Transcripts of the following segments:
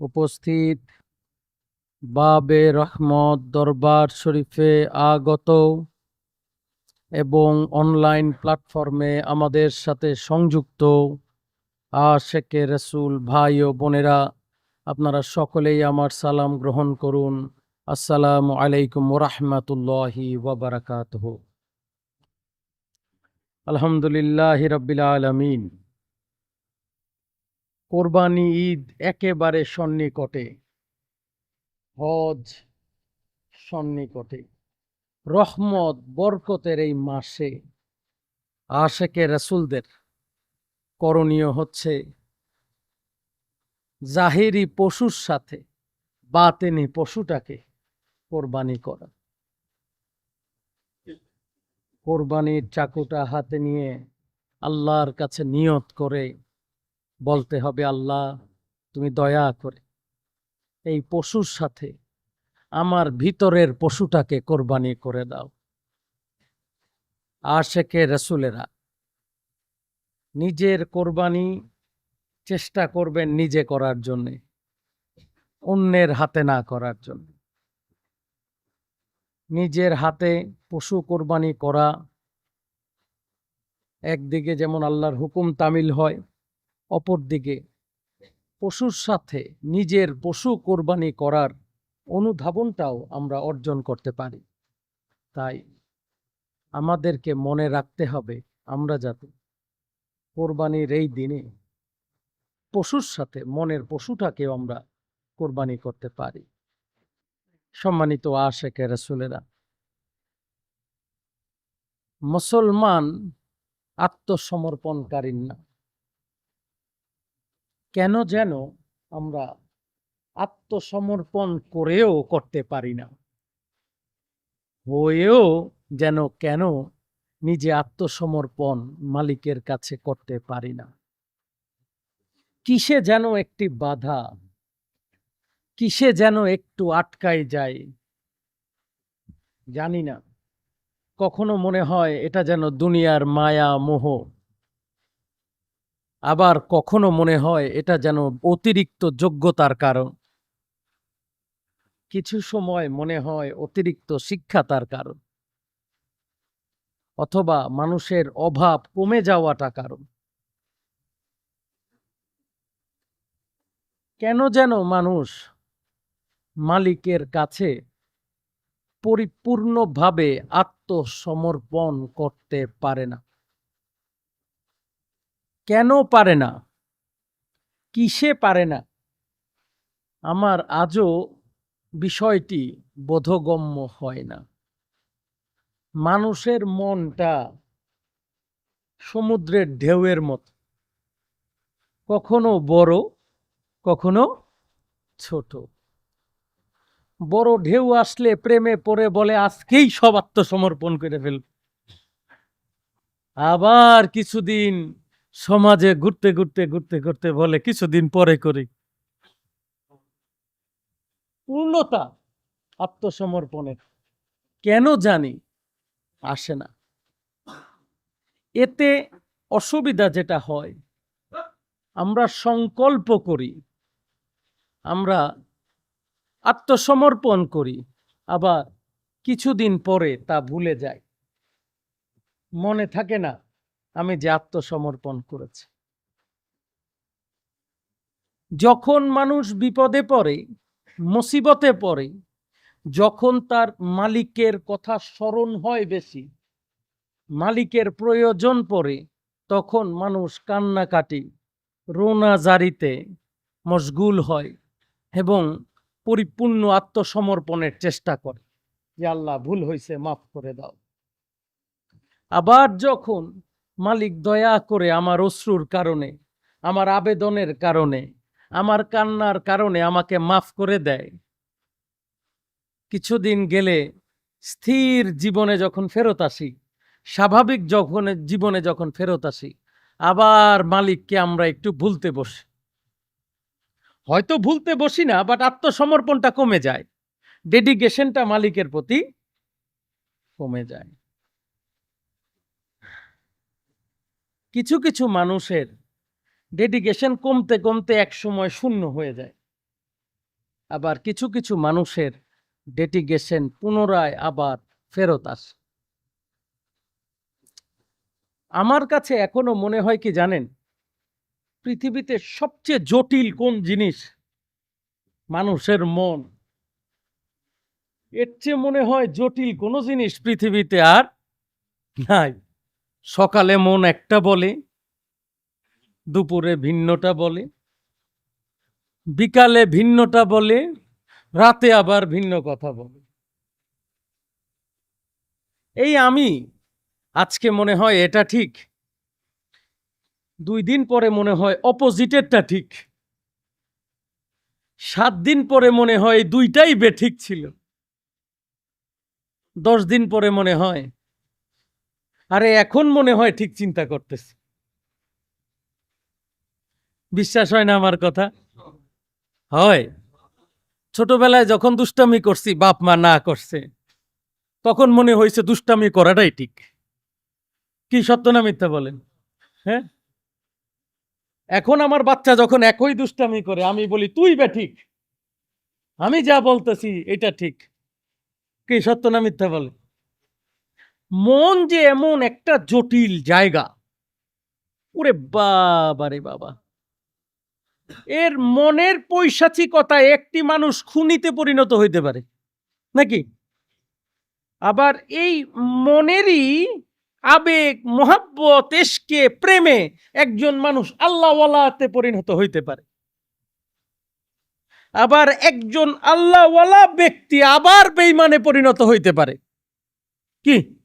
উপস্থিত। বাবে রহমত দরবার শরীফে আগত এবং অনলাইন প্ল্যাটফর্মে আমাদের সাথে সংযুক্ত আশেকে রসুল ভাই ও বোনেরা, আপনারা সকলেই আমার সালাম গ্রহণ করুন। আসসালামু আলাইকুম ওরহমতুল্লাহি ওবরাকাতহ আলহামদুলিল্লাহ রবিল আলমিন। কোরবানি ঈদ একেবারে সন্নিকটে। হজ সন্নিকটে। রহমত, বরকতের এই মাসে আশেকে রাসুলদের করণীয় হচ্ছে জাহেরি পশুর সাথে বাতেনি পশুটাকে কোরবানি করা। কোরবানির চাকুটা হাতে নিয়ে আল্লাহর কাছে নিয়ত করে বলতে হবে, আল্লাহ, তুমি দয়া করে এই পশুর সাথে আমার ভিতরের পশুটাকে কোরবানি করে দাও। আর আশেকে রসুলেরা নিজের কোরবানি চেষ্টা করবেন নিজে করার জন্যে, অন্যের হাতে না করার জন্য। নিজের হাতে পশু কোরবানি করা, একদিকে যেমন আল্লাহর হুকুম তামিল হয় অপরদিকে পশুর সাথে নিজের পশু কোরবানি করার অনুধাবনটাও আমরা অর্জন করতে পারি। তাই আমাদেরকে মনে রাখতে হবে, আমরা যাতে কোরবানির এই দিনে পশুর সাথে মনের পশুটাকেও আমরা কোরবানি করতে পারি। সম্মানিত আশেকে রসুলেরা, মুসলমান আত্মসমর্পণকারী না। কেন যেন আমরা আত্মসমর্পণ করেও করতে পারি না। হয়েও যেন কেন নিজে আত্মসমর্পণ মালিকের কাছে করতে পারি না। কিসে যেন একটি বাধা? কিসে যেন একটু আটকাই যায় জানি না। কখনো মনে হয় এটা যেন দুনিয়ার মায়া মোহ আবার কখনো মনে হয় এটা যেন অতিরিক্ত যোগ্যতার কারণ? কিছু সময় মনে হয় অতিরিক্ত শিক্ষা তার কারণ। অথবা মানুষের অভাব কমে যাওয়াটা কারণ। কেন যেন মানুষ মালিকের কাছে পরিপূর্ণভাবে আত্মসমর্পণ করতে পারে না? কেন পারে না? কিসে পারে না? আমার আজও বিষয়টি বোধগম্য হয় না। মানুষের মনটা সমুদ্রের ঢেউয়ের মতো। কখনো বড়, কখনো ছোট। বড় ঢেউ আসলে প্রেমে পড়ে বলে আজকেই সব আত্মসমর্পণ করে ফেল আবার কিছুদিন সমাজে ঘুরতে ঘুরতে ঘুরতে ঘুরতে বলে কিছুদিন পরে করি। পূর্ণতা আত্মসমর্পণের। কেন জানি আসে না। এতে অসুবিধা যেটা হয়, আমরা সংকল্প করি, আমরা আত্মসমর্পণ করি, আবার কিছুদিন পরে তা ভুলে যায় মনে থাকে না আমি যে আত্মসমর্পণ করেছি। যখন মানুষ বিপদে পড়ে, মুসিবতে পড়ে, যখন তার মালিকের কথা স্মরণ হয় বেশি, মালিকের প্রয়োজন পড়ে, তখন মানুষ কান্নাকাটি, রোনা জারিতে মশগুল হয় এবং পরিপূর্ণ আত্মসমর্পণের চেষ্টা করে। যে আল্লাহ ভুল হয়েছে মাফ করে দাও। আবার যখন মালিক দয়া করে আমার অশ্রুর কারণে, আমার আবেদনের কারণে, আমার কান্নার কারণে আমাকে মাফ করে দেয়। কিছুদিন গেলে স্থির জীবনে যখন ফেরত আসি, স্বাভাবিক যখন জীবনে যখন ফেরত আসি, আবার মালিককে আমরা একটু ভুলতে বসি। হয়তো ভুলতে বসি না বাট আত্মসমর্পণটা কমে যায়। ডেডিকেশনটা মালিকের প্রতি কমে যায়। কিছু কিছু মানুষের ডেডিকেশন কমতে কমতে এক সময় শূন্য হয়ে যায়। আবার কিছু কিছু মানুষের ডেটিগেশন পুনরায় আবার ফেরত আসে। আমার কাছে এখনও মনে হয় কি জানেন? পৃথিবীতে সবচেয়ে জটিল কোন জিনিস? মানুষের মন। এর চেয়ে মনে হয় জটিল কোনো জিনিস পৃথিবীতে আর নাই। সকালে মন একটা বলে, দুপুরে ভিন্নটা বলে, বিকালে ভিন্নটা বলে, রাতে আবার ভিন্ন কথা বলে। এই আমি, আজকে মনে হয় এটা ঠিক। দুই দিন পরে মনে হয় অপোজিটেরটা ঠিক। সাত দিন পরে মনে হয় দুইটাই বেঠিক ছিল। দশ দিন পরে মনে হয় আরে এখন মনে হয় ঠিক চিন্তা করতেছি। বিশ্বাস হয় না আমার কথা? হয়। ছোটবেলায় যখন দুষ্টামি করছি, বাপ মা না করছে, তখন মনে হয়েছে দুষ্টামি করাটাই ঠিক। কি সত্য না মিথ্যা বলেন? হ্যাঁ? এখন আমার বাচ্চা যখন একই দুষ্টামি করে, আমি বলি, তুই বে ঠিক। আমি যা বলতেছি, এটা ঠিক। কি সত্য না মিথ্যা বলে মন যে এমন একটা জটিল জায়গা। ওরে বাবা রে বাবা। এর মনের পৈশাচিকতা একটি মানুষ খুনিতে পরিণত হইতে পারে, নাকি? আবার এই মনেরই আবেগ, মোহাব্বত, এসকে, প্রেমে একজন মানুষ আল্লাহওয়ালাতে পরিণত হইতে পারে। আবার একজন আল্লাহওয়ালা ব্যক্তি আবার বেইমানে পরিণত হইতে পারে। কি?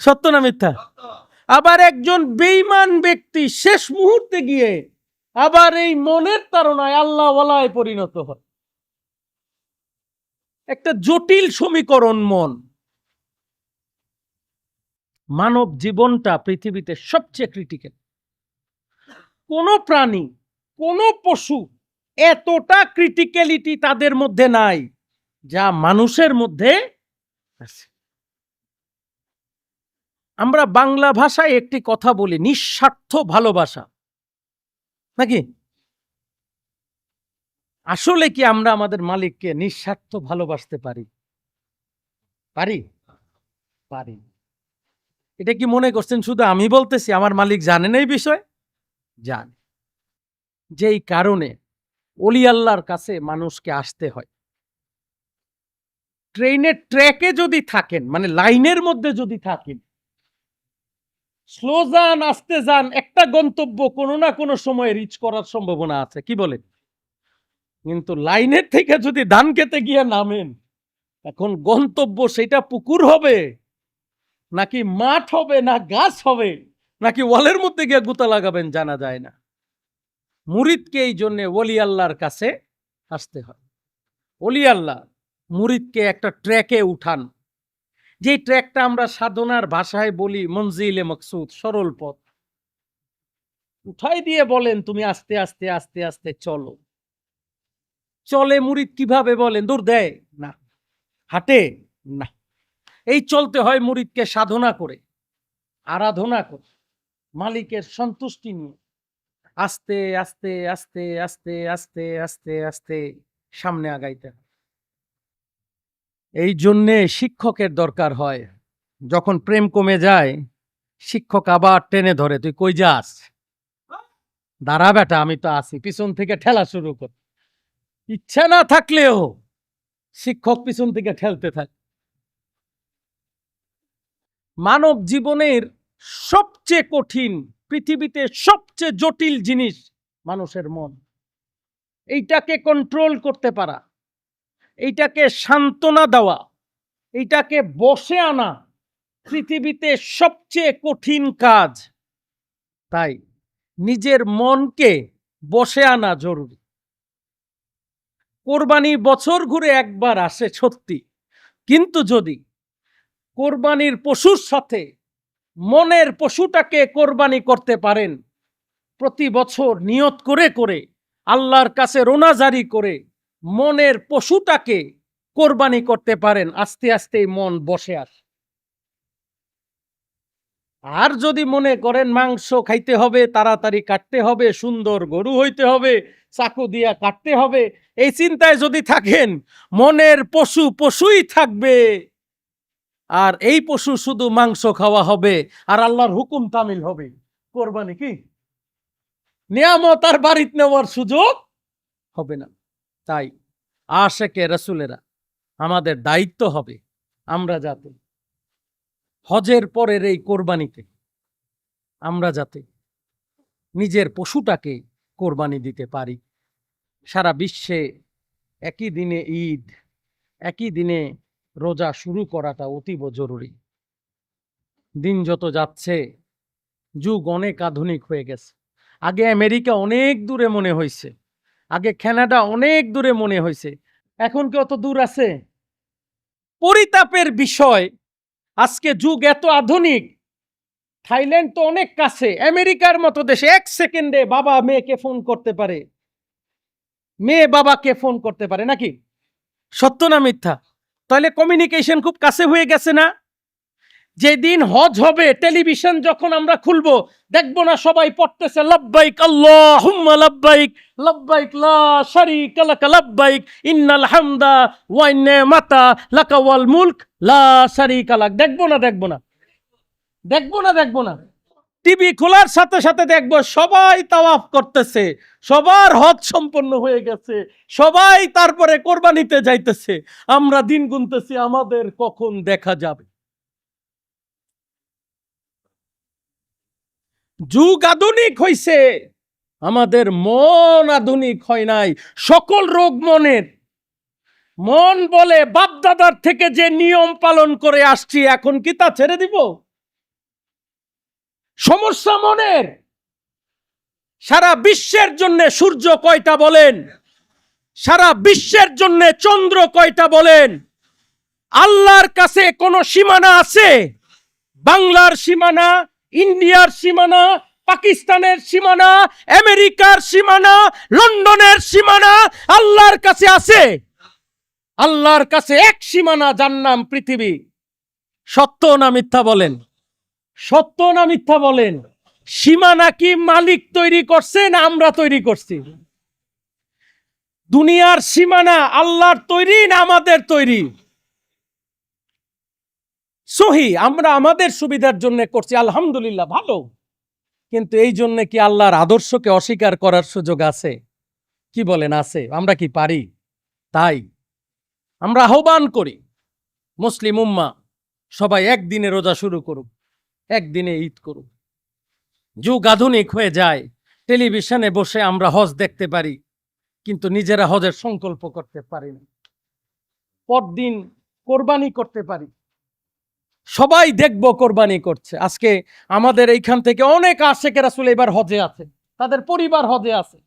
সত্য না মিথ্যা? আবার একজন বেইমান ব্যক্তি শেষ মুহূর্তে গিয়ে আবার এই মনের তারণায় আল্লাহওয়ালায় পরিণত হয়। একটা জটিল সমীকরণ মন। মানব জীবনটা পৃথিবীতে সবচেয়ে ক্রিটিক্যাল কোন প্রাণী, কোন পশু এতটা ক্রিটিক্যালিটি তাদের মধ্যে নাই, যা মানুষের মধ্যে আছে। আমরা বাংলা ভাষায় একটি কথা বলি, নিঃস্বার্থ ভালোবাসা। নাকি? আসলে কি আমরা আমাদের মালিককে নিঃস্বার্থ ভালোবাসতে পারি? পারি? পারি। এটা কি মনে করছেন শুধু আমি বলতেছি? আমার মালিক জানেন এই বিষয়? জানে। যেই কারণে অলি আল্লাহর কাছে মানুষকে আসতে হয়। ট্রেনের ট্র্যাকে যদি থাকেন মানে লাইনের মধ্যে যদি থাকেন স্লো যান, আসতে যান, একটা গন্তব্য কোনো না কোনো সময় রিচ করার সম্ভাবনা আছে। কি বলেন? কিন্তু লাইনের থেকে যদি ধান খেতে গিয়ে নামেন এখন গন্তব্য সেটা পুকুর হবে, নাকি মাঠ হবে, না গাছ হবে, নাকি ওয়ালের মধ্যে গিয়ে গুতা লাগাবেন জানা যায় না। মুরিদকে এই জন্যে ওলি আল্লাহর কাছে আসতে হয়। ওলি আল্লাহ, মুরিদকে একটা ট্র্যাকে উঠান। যে ট্র্যাকটা আমরা সাধনার ভাষায় বলি, মঞ্জিলে মকসুদ, সরল পথ। উঠাই দিয়ে বলেন তুমি আস্তে আস্তে আস্তে আস্তে চলো। চলে মুরিদ কীভাবে বলেন? দূর দেয়? না। হাঁটে? না। এই চলতে হয় মুরিদকে সাধনা করে, আরাধনা করে, মালিকের সন্তুষ্টি নিয়ে। আস্তে আস্তে আস্তে আস্তে আস্তে আস্তে আস্তে, সামনে আগাইতে হয়। এই জন্যে শিক্ষকের দরকার হয়। যখন প্রেম কমে যায়, শিক্ষক আবার টেনে ধরে, তুই কই যাস? দাঁড়া বেটা, আমি তো আছি, পিছন থেকে ঠেলা শুরু কর। ইচ্ছা না থাকলেও শিক্ষক পিছন থেকে ঠেলতে থাকে। মানব জীবনের সবচেয়ে কঠিন, পৃথিবীতে সবচেয়ে জটিল জিনিস মানুষের মন। এইটাকে কন্ট্রোল করতে পারা। এইটাকে সান্ত্বনা দেওয়া, এইটাকে বসে আনা পৃথিবীতে সবচেয়ে কঠিন কাজ। তাই নিজের মনকে বসে আনা জরুরি। কোরবানি বছর ঘুরে একবার আসে সত্যি, কিন্তু যদি কোরবানির পশুর সাথে মনের পশুটাকে কোরবানি করতে পারেন, প্রতি বছর নিয়ত করে করে, আল্লাহর কাছে রোনাজারি করে মনের পশুটাকে কোরবানি করতে পারেন। আস্তে আস্তে মন বসে আসে আর যদি মনে করেন মাংস খাইতে হবে, তাড়াতাড়ি কাটতে হবে, সুন্দর গরু হইতে হবে, চাকু দিয়া কাটতে হবে, এই চিন্তায় যদি থাকেন, মনের পশু পশুই থাকবে। আর এই পশু শুধু মাংস খাওয়া হবে, আর আল্লাহর হুকুম তামিল হবে। কোরবানি কি? নিয়ামত আর বাড়িতে নেওয়ার সুযোগ হবে না। তাই আশেকে রসুলেরা আমাদের দায়িত্ব হবে আমরা যাতে হজের পরের এই কোরবানিতে আমরা যাতে নিজের পশুটাকে কোরবানি দিতে পারি। সারা বিশ্বে একই দিনে ঈদ, একই দিনে রোজা শুরু করাটা অতীব জরুরি। দিন যত যাচ্ছে, যুগ অনেক আধুনিক হয়ে গেছে। আগে আমেরিকা অনেক দূরে মনে হয়েছে আগে কানাডা অনেক দূরে মনে হয়েছে। এখন কি অত দূর আছে? পরিতাপের বিষয়। আজকে যুগ এত আধুনিক। থাইল্যান্ড তো অনেক কাছে। আমেরিকার মতো দেশে এক সেকেন্ডে বাবা মেয়েকে ফোন করতে পারে। মেয়ে বাবাকে ফোন করতে পারে নাকি? সত্য না মিথ্যা? তাহলে কমিউনিকেশন খুব কাছে হয়ে গেছে না? যেদিন হজ হবে, টেলিভিশন যখন আমরা খুলবো, দেখব না সবাই পড়তেছে, লব্বাইক আল্লাহ লব্বাইক লব্বাইক লা শারিকা লাকা লব্বাইক, ইন্নাল হামদা ওয়া নি'মাতা লাকা ওয়াল মুলক, লা শারিকা লাক। দেখব না দেখব না। দেখব না দেখব না। টিভি খোলার সাথে সাথে দেখব সবাই তাওয়াফ করতেছে, সবার হজ সম্পন্ন হয়ে গেছে, সবাই তারপরে কোরবানিতে যাইতেছে। আমরা দিন গুনতেছি, আমাদের কখন দেখা যাবে? যুগ আধুনিক হইছে। আমাদের মন আধুনিক হয় নাই, সকল রোগ মনের। মন বলে বাপদাদার থেকে যে নিয়ম পালন করে আসছি, এখন কি তা ছেড়ে দিব? সমস্যা মনের। সারা বিশ্বের জন্য সূর্য কয়টা বলেন? সারা বিশ্বের জন্য চন্দ্র কয়টা বলেন? আল্লাহর কাছে কোনো সীমানা আছে? বাংলার সীমানা ইন্ডিয়ার সীমানা, পাকিস্তানের সীমানা, আমেরিকার সীমানা, লন্ডনের সীমানা আল্লাহর কাছে আছে। আল্লাহর কাছে এক সীমানা, যার নাম পৃথিবী। সত্য না মিথ্যা বলেন? সত্য না মিথ্যা বলেন? সীমানা কি মালিক তৈরি করছে না আমরা তৈরি করছি? দুনিয়ার সীমানা আল্লাহর তৈরি না আমাদের তৈরি? সহি, আমরা আমাদের সুবিধার জন্য করছি, আলহামদুলিল্লাহ, ভালো। কিন্তু এই জন্য কি আল্লাহর আদর্শকে অস্বীকার করার সুযোগ আছে? কি বলেন, আছে। আমরা কি পারি? তাই। আমরা আহ্বান করি, মুসলিম উম্মা, সবাই একদিনে রোজা শুরু করুক, একদিনে ঈদ করুক। যুগ আধুনিক হয়ে যায়, টেলিভিশনে বসে আমরা হজ দেখতে পারি, কিন্তু নিজেরা হজের সংকল্প করতে পারি না। পরদিন কোরবানি করতে পারি সবাই দেখব কোরবানি করছে। আজকে আমাদের এইখান থেকে অনেক আশেকের আসলে এবার হজে আছে। তাদের পরিবার হজে আছে।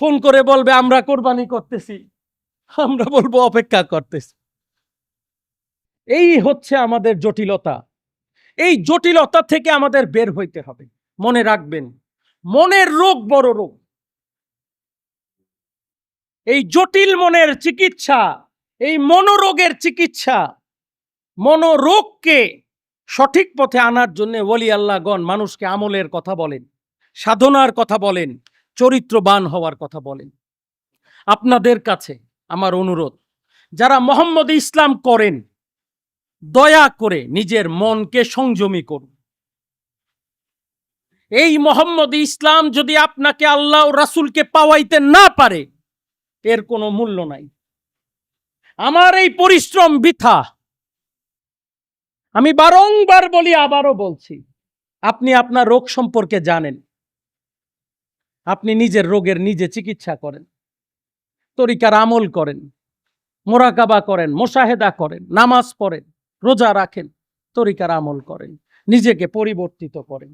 ফোন করে বলবে, আমরা কোরবানি করতেছি। আমরা বলব, অপেক্ষা করতেছি। এই হচ্ছে আমাদের জটিলতা। এই জটিলতা থেকে আমাদের বের হইতে হবে। মনে রাখবেন, মনের রোগ বড় রোগ। এই জটিল মনের চিকিৎসা, এই মনোরোগের চিকিৎসা মনোরোগকে সঠিক পথে আনার জন্য ওলি আল্লাহগণ মানুষকে আমলের কথা বলেন, সাধনার কথা বলেন, চরিত্রবান হওয়ার কথা বলেন। আপনাদের কাছে আমার অনুরোধ, যারা মোহাম্মদ ইসলাম করেন, দয়া করে নিজের মনকে সংযমী করুন। এই মোহাম্মদ ইসলাম যদি আপনাকে আল্লাহ রাসূলকে পাওয়াইতে না পারে, এর কোনো মূল্য নাই। আমার এই পরিশ্রম বৃথা। আমি বারংবার বলি, আবারও বলছি, আপনি আপনার রোগ সম্পর্কে জানেন। আপনি নিজের রোগের নিজে চিকিৎসা করেন, তরিকার আমল করেন, মোরাকাবা করেন, মোশাহেদা করেন, নামাজ পড়েন, রোজা রাখেন, তরিকার আমল করেন, নিজেকে পরিবর্তিত করেন।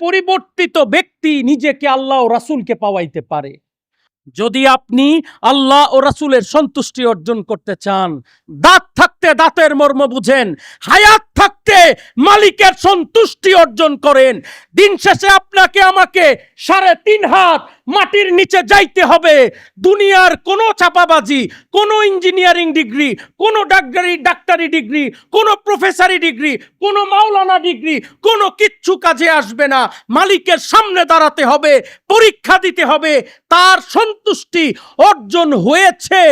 পরিবর্তিত ব্যক্তি নিজেকে আল্লাহ ও রাসূলকে পাওয়াইতে পারে। যদি আপনি আল্লাহ ও রাসূলের সন্তুষ্টি অর্জন করতে চান, দাঁত থাকতে দাঁতের মর্ম বুঝেন, হায়াত থাকতে মালিকের সন্তুষ্টি অর্জন করেন। দিন শেষে আপনাকে, আমাকে সাড়ে তিন হাত মাটির নিচে যাইতে হবে। দুনিয়ার কোনো চাপাবাজি, কোনো ইঞ্জিনিয়ারিং ডিগ্রি, কোনো ডাক্তারি ডাক্তারি ডিগ্রি, কোনো প্রফেসারি ডিগ্রি, কোনো মাওলানা ডিগ্রি, কোনো কিচ্ছু কাজে আসবে না। মালিকের সামনে দাঁড়াতে হবে, পরীক্ষা দিতে হবে। তার সন্তুষ্টি অর্জন হয়েছে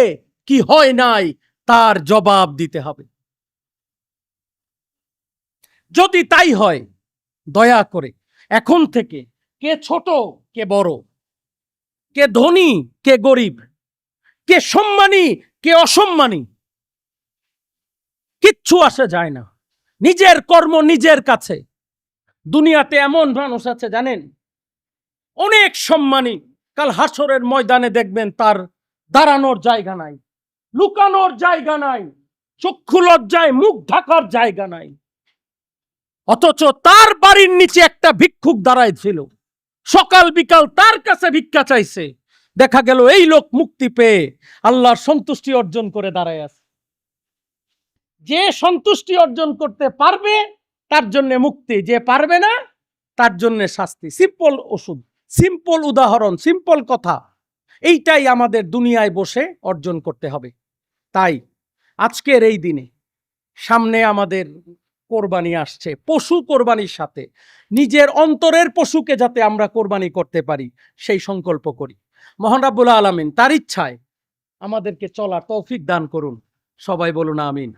কি হয় নাই? তার জবাব দিতে হবে। যদি তাই হয়, দয়া করে, এখন থেকে, কে ছোট, কে বড়, কে ধনী, কে গরিব, কে সম্মানী, কে অসম্মানী, কিচ্ছু আসে যায় না। নিজের কর্ম নিজের কাছে। দুনিয়াতে এমন মানুষ আছে, জানেন? অনেক সম্মানী। কাল হাসরের ময়দানে দেখবেন তার দাঁড়ানোর জায়গা নাই। লুকানোর জায়গা নাই, চক্ষু লজ্জায়, মুখ ঢাকার জায়গা নাই। অথচ তার বাড়ির নিচে একটা ভিক্ষুক দাঁড়ায় ছিল। সকাল বিকাল তার কাছে ভিক্ষা চাইছে। দেখা গেল এই লোক মুক্তি পেয়ে আল্লাহর সন্তুষ্টি অর্জন করে দাঁড়ায় আছে। যে সন্তুষ্টি অর্জন করতে পারবে, তার জন্য মুক্তি। যে পারবে না, তার জন্য শাস্তি। সিম্পল ওষুধ, সিম্পল উদাহরণ, সিম্পল কথা। এইটাই আমাদের দুনিয়ায় বসে অর্জন করতে হবে। তাই আজকের এই দিনে সামনে আমাদের কোরবানি আসছে, পশু কোরবানির সাথে, নিজের অন্তরের পশুকে যাতে আমরা কোরবানি করতে পারি, সেই সংকল্প করি। মহান রাব্বুল আলামিন, তার ইচ্ছায় আমাদেরকে চলার তৌফিক দান করুন। সবাই বলুন, আমিন।